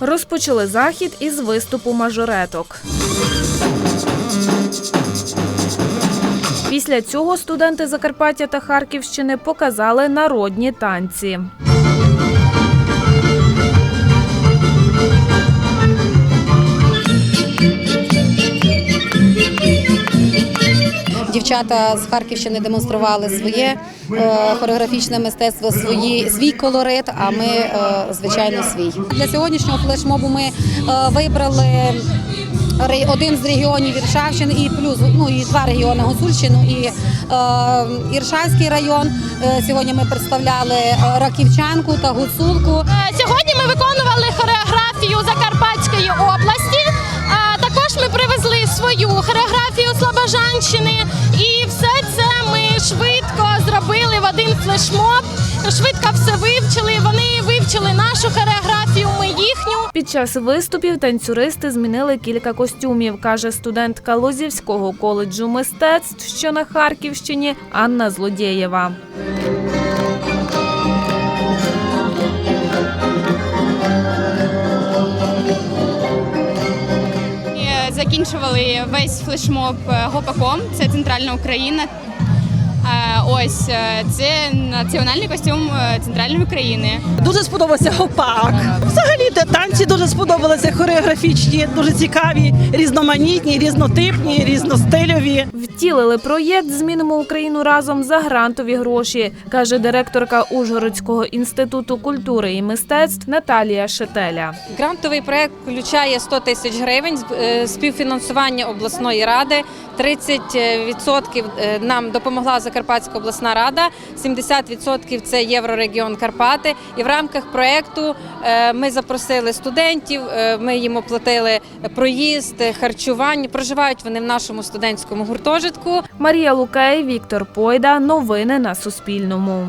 Розпочали захід із виступу мажореток. Після цього студенти Закарпаття та Харківщини показали народні танці. Дівчата з Харківщини демонстрували своє е, хореографічне мистецтво, свої свій колорит. А ми, е, звичайно, свій для сьогоднішнього флешмобу. Ми е, вибрали один з регіонів Іршавщини і плюс ну і два регіони Гуцульщину і е, Іршавський район. Сьогодні ми представляли Раківчанку та Гуцулку. Сьогодні ми виконували хореографію Закарпатської області. Також ми привезли свою хореографію Слобожанщини, один флешмоб. Швидко все вивчили. Вони вивчили нашу хореографію, ми їхню. Під час виступів танцюристи змінили кілька костюмів, каже студентка Лозівського коледжу мистецтв, що на Харківщині Анна Злодєєва. Закінчували весь флешмоб е, гопаком. Це центральна Україна. Е, Ось е, це національний костюм е, центральної України. Дуже сподобався гопак. Взагалі те танці дуже сподобалися, хореографічні, дуже цікаві, різноманітні, різнотипні, різностильові. Втілили проєкт Змінимо Україну разом за грантові гроші, каже директорка Ужгородського інституту культури і мистецтв Наталія Шетеля. Грантовий проект включає 100 тисяч гривень з- співфінансування обласної ради. 30% е, нам допомогла Закарпатська обласна рада, 70% це Єврорегіон Карпати. І в рамках проекту е, ми запросили студентів. е, Ми їм оплатили проїзд, харчування. Проживають вони в нашому студентському гуртожитку. Марія Лукей, Віктор Пойда. Новини на Суспільному.